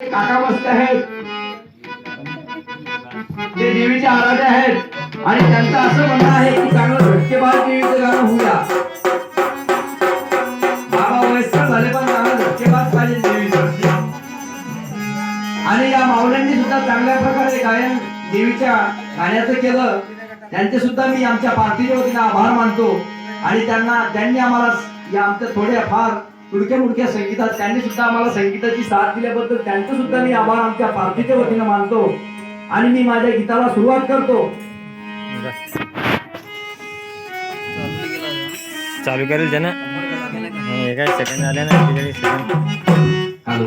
काका मस्त आहेत. ते देवीचे आराधे आहेत. आणि त्यांचं असं म्हणणं आहे की चांगलं धक्केबाज देवीचं गाणं होऊया. बाबा वयस्कर झाले पण चांगलं धक्केबाज पाहिजे देवीचं. आणि या माऊल्यांनी सुद्धा चांगल्या प्रकारे गायन देवीच्या गाण्याचं केलं. त्यांचे सुद्धा मी आमच्या पार्टीच्या वतीने आभार मानतो. आणि त्यांना त्यांनी आम्हाला या आमच्या थोड्या फार तुडक्या मुडक्या संगीतात. त्यांनी सुद्धा आम्हाला संगीताची साथ दिल्याबद्दल त्यांचं सुद्धा मी आभार आमच्या पार्टीच्या वतीने मानतो. आणि मी माझ्या गीताला सुरुवात करतो. चालू करेल त्यानं. काय सेकंड आले ना तिकडे सेकंड हॅलो.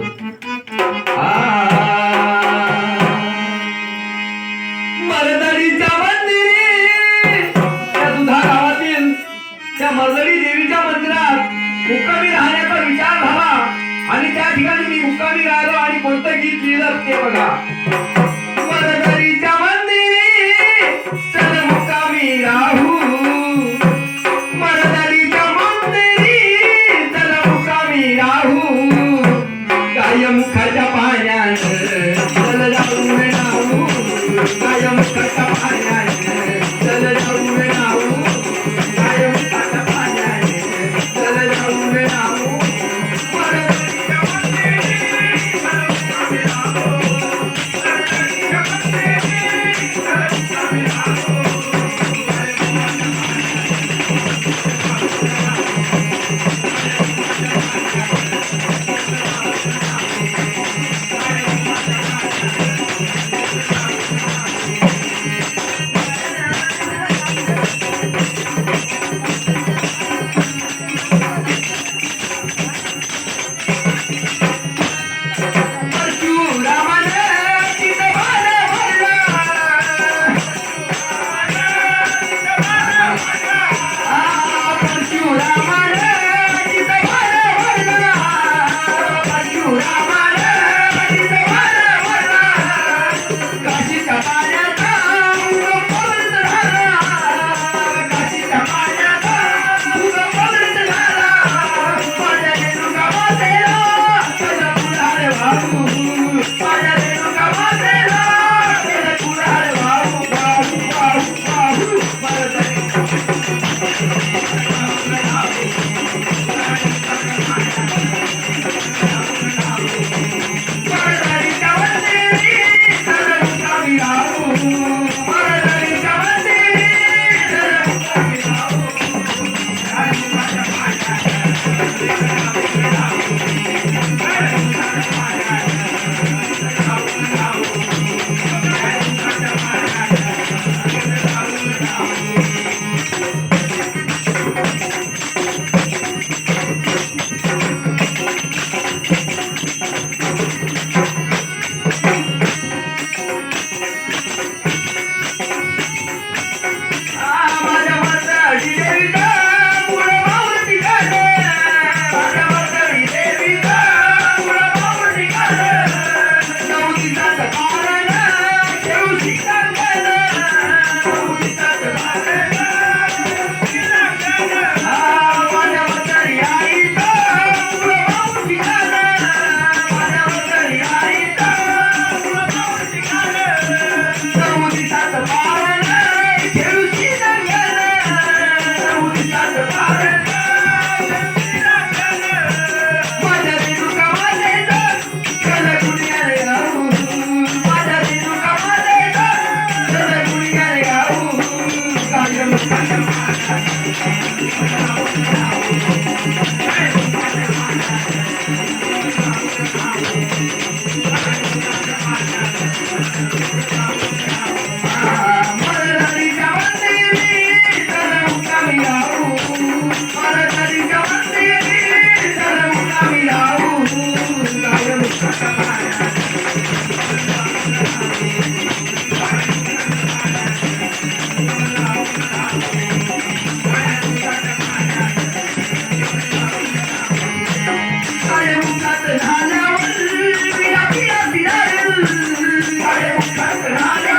Bye.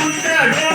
உத்தரோ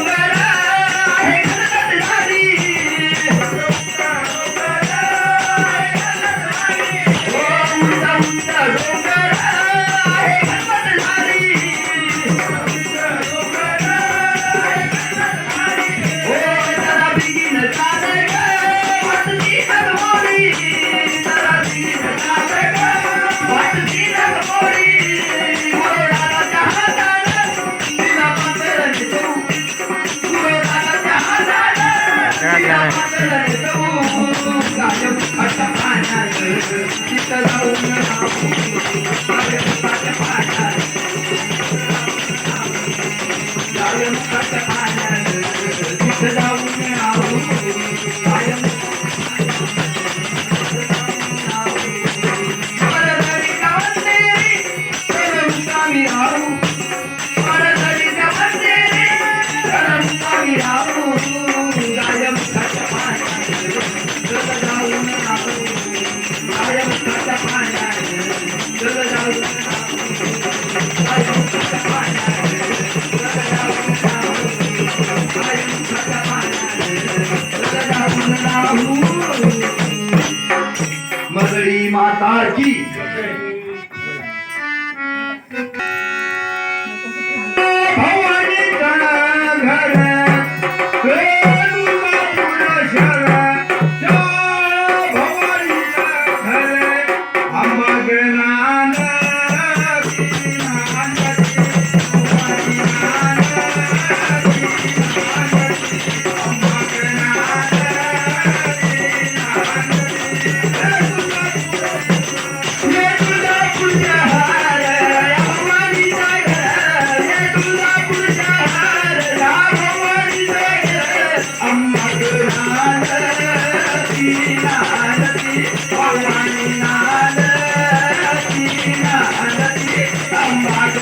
I'm माता की भवानी गण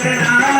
अम्मा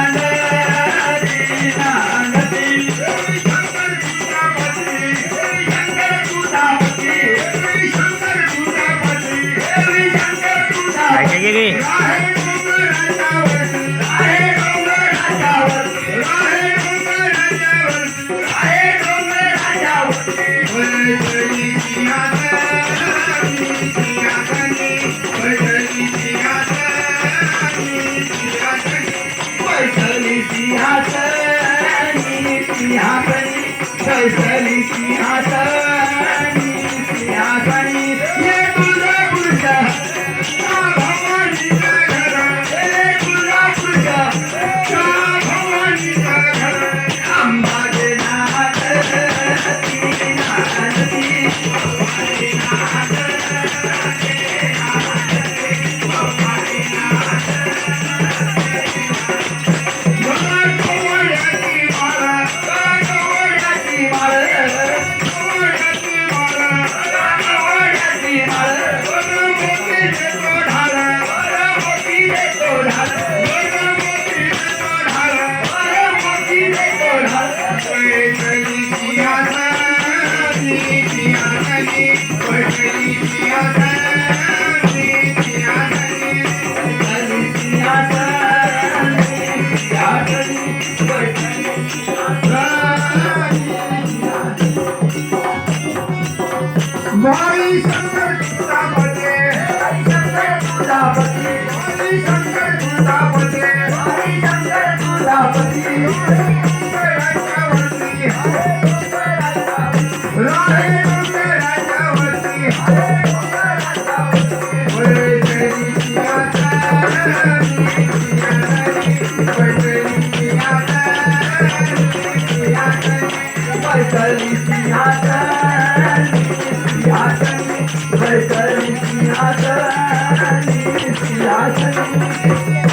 哎。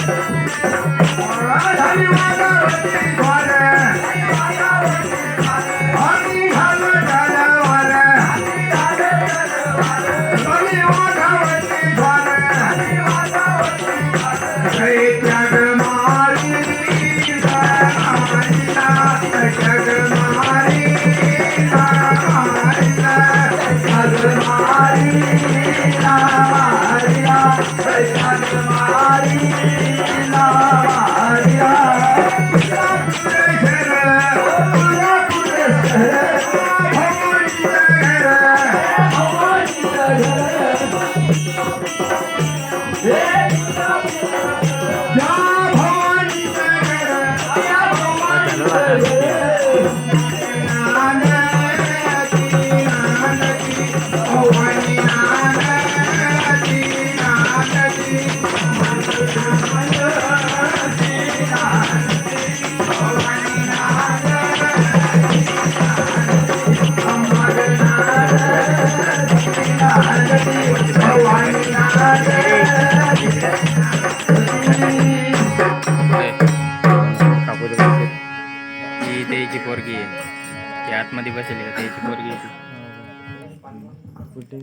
Yeah. वर गेली कुठे